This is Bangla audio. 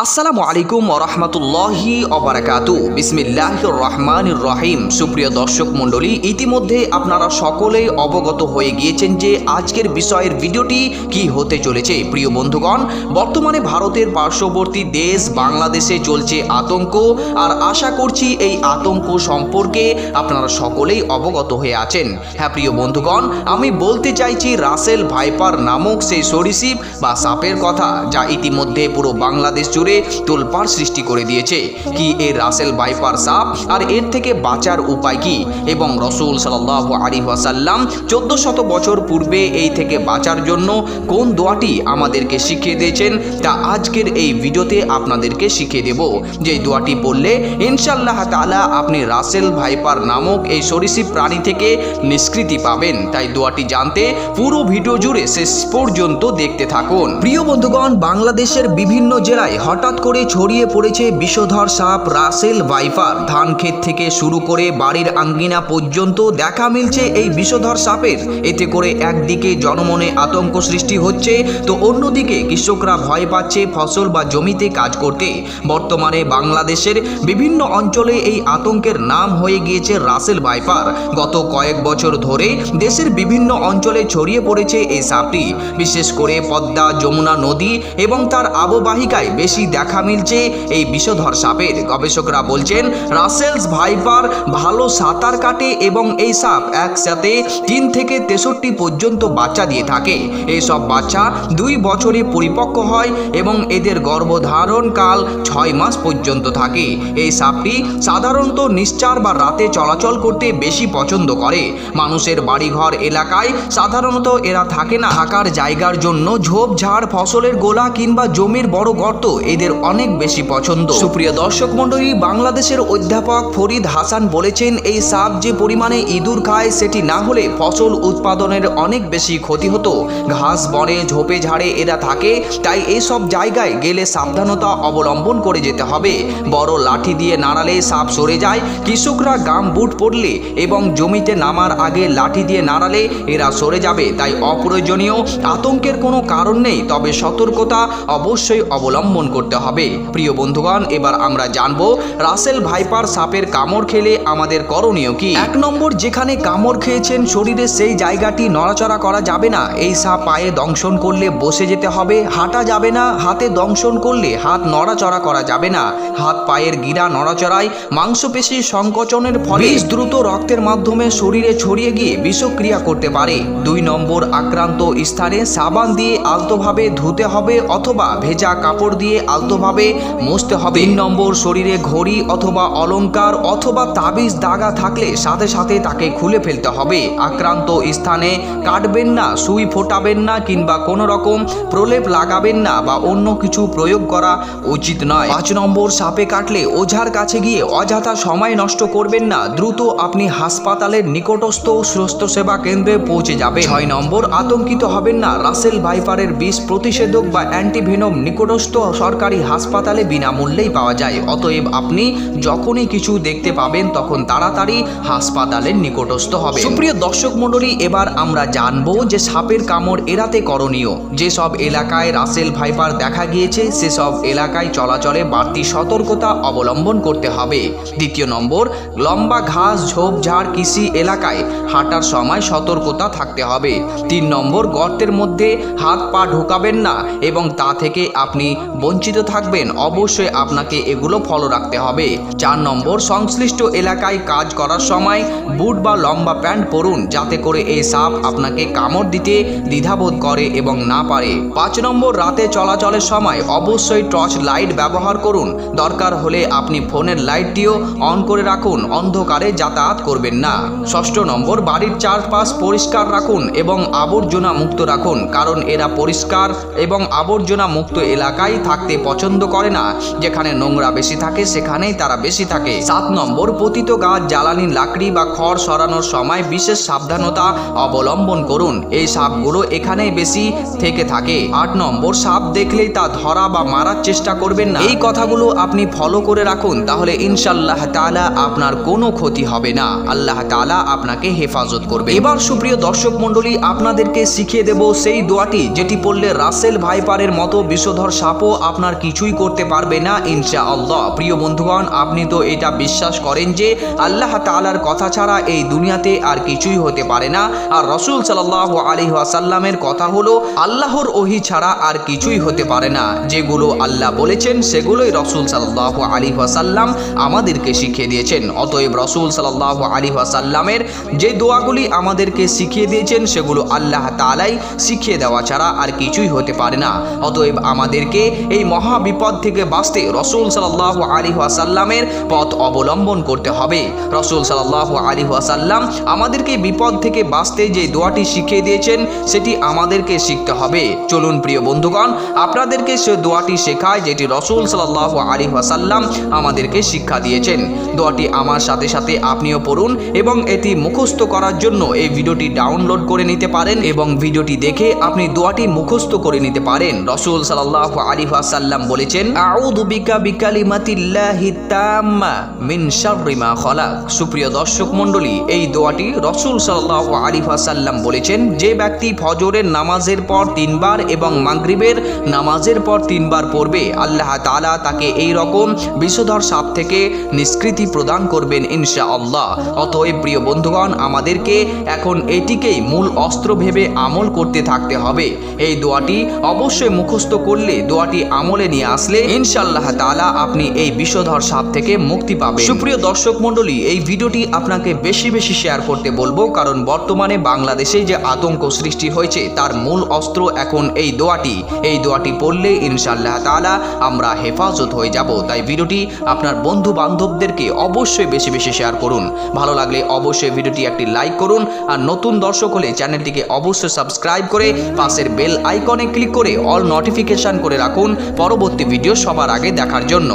আসসালামু আলাইকুম ওরহমতুল্লাহি অবরাকাতু বিসমিল্লাহ রহমান রহিম সুপ্রিয় দর্শক মণ্ডলী, ইতিমধ্যে আপনারা সকলেই অবগত হয়ে গিয়েছেন যে আজকের বিষয়ের ভিডিওটি কি হতে চলেছে। প্রিয় বন্ধুগণ, বর্তমানে ভারতের পার্শ্ববর্তী দেশ বাংলাদেশে চলছে আতঙ্ক, আর আশা করছি এই আতঙ্ক সম্পর্কে আপনারা সকলেই অবগত হয়ে আছেন। হ্যাঁ প্রিয় বন্ধুগণ, আমি বলতে চাইছি রাসেল ভাইপার নামক সেই সরিসিপ বা সাপের কথা, যা ইতিমধ্যে পুরো বাংলাদেশ জুড়ে তোলপাড় সৃষ্টি করে দিয়েছে। কি এই রাসেল ভাইপার সাপ? আর এর থেকে বাঁচার উপায় কি? এবং রসুল সাল্লাহ আলী ওয়াসাল্লাম চোদ্দ শত বছর পূর্বে এই থেকে বাঁচার জন্য কোন দোয়াটি আমাদেরকে শিখিয়ে দিয়েছেন? তা আজকের এই ভিডিওতে আপনাদেরকে শিখিয়ে দেব। যে দোয়াটি পড়লে ইনশাল্লাহ তাআলা আপনি রাসেল ভাইপার নামক এই সরীসৃপ প্রাণী থেকে নিষ্কৃতি পাবেন। তাই দোয়াটি জানতে পুরো ভিডিও জুড়ে শেষ পর্যন্ত দেখতে থাকুন। প্রিয় বন্ধুগণ, বাংলাদেশের বিভিন্ন জেলায় হঠাৎ করে ছড়িয়ে পড়েছে বিষধর সাপ রাসেল ভাইপার ধান ক্ষেত থেকে শুরু করে বাড়ির আঙ্গিনা পর্যন্ত দেখা মিলছে এই বিষধর সাপের। এতে করে একদিকে জনমনে আতঙ্ক সৃষ্টি হচ্ছে, তো অন্যদিকে কৃষকরা ভয় পাচ্ছে ফসল বা জমিতে কাজ করতে। বর্তমানে বাংলাদেশের বিভিন্ন অঞ্চলে এই আতঙ্কের নাম হয়ে গিয়েছে রাসেল ভাইপার গত কয়েক বছর ধরে দেশের বিভিন্ন অঞ্চলে ছড়িয়ে পড়েছে এই সাপটি। বিশেষ করে পদ্মা, যমুনা নদী এবং তার আববাহিকায় বেশি দেখা মিলছে এই বিষধর সাপের। গবেষকরা বলছেন, রাসেলস ভাইপার ভালো সাঁতার কাটে এবং এই সাপ একসাথে তিন থেকে তেষট্টি পর্যন্ত বাচ্চা দিয়ে থাকে। এইসব বাচ্চা দুই বছরে পরিপক্ক হয় এবং এদের গর্ভধারণ কাল ছয় মাস পর্যন্ত থাকে। এই সাপটি সাধারণত নিশ্চার বা রাতে চলাচল করতে বেশি পছন্দ করে। মানুষের বাড়িঘর এলাকায় সাধারণত এরা থাকে না। থাকার জায়গার জন্য ঝোপঝাড়, ফসলের গোলা কিংবা জমির বড় গর্ত এদের অনেক বেশি পছন্দ। সুপ্রিয় দর্শক মণ্ডলী, বাংলাদেশের অধ্যাপক ফরিদ হাসান বলেছেন, এই সাপ যে পরিমাণে ইঁদুর খায়, সেটি না হলে ফসল উৎপাদনের অনেক বেশি ক্ষতি হতো। ঘাস, বনে, ঝোপে, ঝাড়ে এরা থাকে, তাই এইসব জায়গায় গেলে সাবধানতা অবলম্বন করে যেতে হবে। বড় লাঠি দিয়ে নাড়ালে সাপ সরে যায়, কৃষকরা গাম বুট পরলে এবং জমিতে নামার আগে লাঠি দিয়ে নাড়ালে এরা সরে যাবে, তাই অপ্রয়োজনীয় আতঙ্কের কোনো কারণ নেই, তবে সতর্কতা অবশ্যই অবলম্বন করতে হবে। প্রিয় বন্ধুগণ, এবার আমরা জানব রাসেল ভাইপার সাপের কামড় খেলে আমাদের করণীয় কি? এক নম্বর, যেখানে কামড় খেয়েছেন শরীরে সেই জায়গাটি নড়াচড়া করা যাবে না। এই সাপ পায়ে দংশন করলে বসে যেতে হবে, হাঁটা যাবে না, হাতে দংশন করলে হাত নড়াচড়া করা যাবে না। হাত পায়ের গিরা নড়াচড়ায়, মাংসপেশি সংকোচনের ফলে দ্রুত রক্তের মাধ্যমে শরীরে ছড়িয়ে গিয়ে বিষক্রিয়া করতে পারে। দুই নম্বর, আক্রান্ত স্থানে সাবান দিয়ে আলতোভাবে ধুতে হবে অথবা ভেজা কাপড় দিয়ে আলতোভাবে মুছতে হবে। তিন নম্বর, শরীরে ঘড়ি অথবা অলংকার অথবা তাবিজ দাগা থাকলে সাথে সাথে তাকে খুলে ফেলতে হবে। আক্রান্ত স্থানে কাটবেন না, সুই ফোটাবেন না কিংবা কোনো রকম প্রলেপ লাগাবেন না বা অন্য কিছু প্রয়োগ করা উচিত নয়। পাঁচ নম্বর, সাপে কাটলে ওঝার কাছে গিয়ে অযথা সময় নষ্ট করবেন না, দ্রুত আপনি হাসপাতালের নিকটস্থ স্বাস্থ্য সেবা কেন্দ্রে পৌঁছে যাবে ছয় নম্বর, আতঙ্কিত হবেন না, রাসেল ভাইপারের বিষ প্রতিষেধক বা অ্যান্টিভেনম নিকটস্থ সরকারি হাসপাতালে বিনামূল্যেই পাওয়া যায়। অতএব আপনি যখনই কিছু দেখতে পাবেন, তখন তাড়াতাড়ি হাসপাতালের নিকটস্থ হবে সুপ্রিয় দর্শক মণ্ডলী, এবার আমরা জানব যে সাপের কামড় এড়াতে করণীয়। যেসব এলাকায় রাসেল ভাইপার দেখা গিয়েছে, সেসব এলাকায় চলাচলে বাড়তি সতর্কতা অবলম্বন করতে হবে। দ্বিতীয় নম্বর, লম্বা ঘাস ঝোপঝাড় কৃষি এলাকায় হাঁটার সময় সতর্কতা থাকতে হবে। তিন নম্বর, গর্তের মধ্যে হাত পা ঢোকাবেন না এবং তা থেকে আপনি বঞ্চিত থাকবেন। অবশ্যই আপনাকে এগুলো ফলো রাখতে হবে। চার নম্বর, সংশ্লিষ্ট এলাকায় কাজ করার সময় বুট বা লম্বা প্যান্ট পরুন, যাতে করে এই সাপ আপনাকে কামড় দিতে দ্বিধাবোধ করে এবং না পারে। পাঁচ নম্বর, রাতে চলাচলের সময় অবশ্যই টর্চ লাইট ব্যবহার করুন। দরকার হলে আপনি ফোনের লাইটটিও অন করে রাখুন, অন্ধকারে যাতায়াত করবেন না। ষষ্ঠ নম্বর, বাড়ির চারপাশ পরিষ্কার রাখুন এবং আবর্জনা মুক্ত রাখুন, কারণ এরা পরিষ্কার এবং আবর্জনা মুক্ত এলাকায় থাকতে পছন্দ করে না। যেখানে নোংরা বেশি থাকে, সেখানেই তারা বেশি থাকে। সাত নম্বর, পতিত গাছ, জ্বালানি, লাকড়ি বা খড় সরানোর সময় বিশেষ সাবধানতা অবলম্বন করুন। এই সাপগুলো এখানেই বেশি থেকে থাকে। আট নম্বর, সাপ দেখলেই তা ধরা বা মারার চেষ্টা করবেন না। এই কথাগুলো আপনি ফলো করে রাখুন, তাহলে ইনশাল্লাহ তাআলা আপনার কোনো ক্ষতি হবে না। আল্লাহ তাআলা আপনাকে হেফাজত করবে। এবার সুপ্রিয় দর্শক মণ্ডলী, আপনাদেরকে শিখিয়ে দেব সেই দোয়াটি, যেটি পড়লে রাসেল ভাইপারের মতো বিষধর সাপও আপনার আপনার কিছুই করতে পারবে না ইনশা আল্লাহ প্রিয় বন্ধুগণ, আপনি তো এটা বিশ্বাস করেন যে আল্লাহ তাআলার কথা ছাড়া এই দুনিয়াতে আর কিছুই হতে পারে না। আর রসুল সাল্লাহ আলী ওয়াসাল্লামের কথা হলো, আল্লাহর ওহি ছাড়া আর কিছুই হতে পারে না। যেগুলো আল্লাহ বলেছেন, সেগুলোই রসুল সাল্লাহ আলী ওয়াসাল্লাম আমাদেরকে শিখিয়ে দিয়েছেন। অতএব রসুল সাল্লাহ আলী ওয়াসাল্লামের যে দোয়াগুলি আমাদেরকে শিখিয়ে দিয়েছেন, সেগুলো আল্লাহ তালাই শিখিয়ে দেওয়া ছাড়া আর কিছুই হতে পারে না। অতএব আমাদেরকে এই মহা বিপদ থেকে বাঁচতে রসুল সাল্লাহ আলী ওয়াসাল্লামের পথ অবলম্বন করতে হবে। রসুল সাল্লাহ আলী ওয়াসাল্লাম আমাদেরকে বিপদ থেকে বাঁচতে যে দোয়াটি শিখিয়ে দিয়েছেন, সেটি আমাদেরকে শিখতে হবে। চলুন প্রিয় বন্ধুগণ, আপনাদেরকে সে দোয়াটি শেখায় যেটি রসুল সাল্লাহ আলী ওয়াসাল্লাম আমাদেরকে শিক্ষা দিয়েছেন। দোয়াটি আমার সাথে সাথে আপনিও পড়ুন এবং এটি মুখস্থ করার জন্য এই ভিডিওটি ডাউনলোড করে নিতে পারেন এবং ভিডিওটি দেখে আপনি দোয়াটি মুখস্থ করে নিতে পারেন। রসুল সাল্লাহ আলী ওয়াসাল্লাম বলেছেন, আউযু বিকা মিন সুপ্রিয় দর্শক মণ্ডলী, এই দোয়াটি রসুল সাল্লাহ আলী ওয়াসাল্লাম বলেছেন, যে ব্যক্তি ফজরের নামাজের পর তিনবার এবং মাগরিবের নামাজের পর তিনবার পড়বে, আল্লাহ তাআলা তাকে এই রকম বিষধর সাপ থেকে নিষ্কৃতি প্রদান করবেন ইনশা আল্লাহ অতএব প্রিয় বন্ধুগণ, আমাদেরকে এখন এটিকেই মূল অস্ত্র ভেবে আমল করতে থাকতে হবে। এই দোয়াটি অবশ্যই মুখস্থ করলে দোয়াটি আমলে নিয়ে আসলে ইনশাআল্লাহ তাআলা আপনি এই বিষধর সাপ থেকে মুক্তি পাবেন। সুপ্রিয় দর্শক মণ্ডলী, এই ভিডিওটি আপনাকে বেশি বেশি শেয়ার করতে বলব কারণ বর্তমানে বাংলাদেশে যে আতঙ্ক সৃষ্টি হয়েছে, তার মূল অস্ত্র এখন এই দোয়াটি। এই দোয়াটি পড়লে ইনশাআল্লাহ তাআলা আমরা হেফাজত হয়ে যাব। তাই ভিডিওটি আপনার বন্ধু বান্ধবদেরকে অবশ্যই বেশি বেশি শেয়ার করুন। ভালো লাগলে অবশ্যই ভিডিওটি একটি লাইক করুন আর নতুন দর্শক হলে চ্যানেলটিকে অবশ্যই সাবস্ক্রাইব করে পাশের বেল আইকনে ক্লিক করে অল নোটিফিকেশন করে রাখুন। পরবর্তী ভিডিও সবার আগে দেখার জন্য।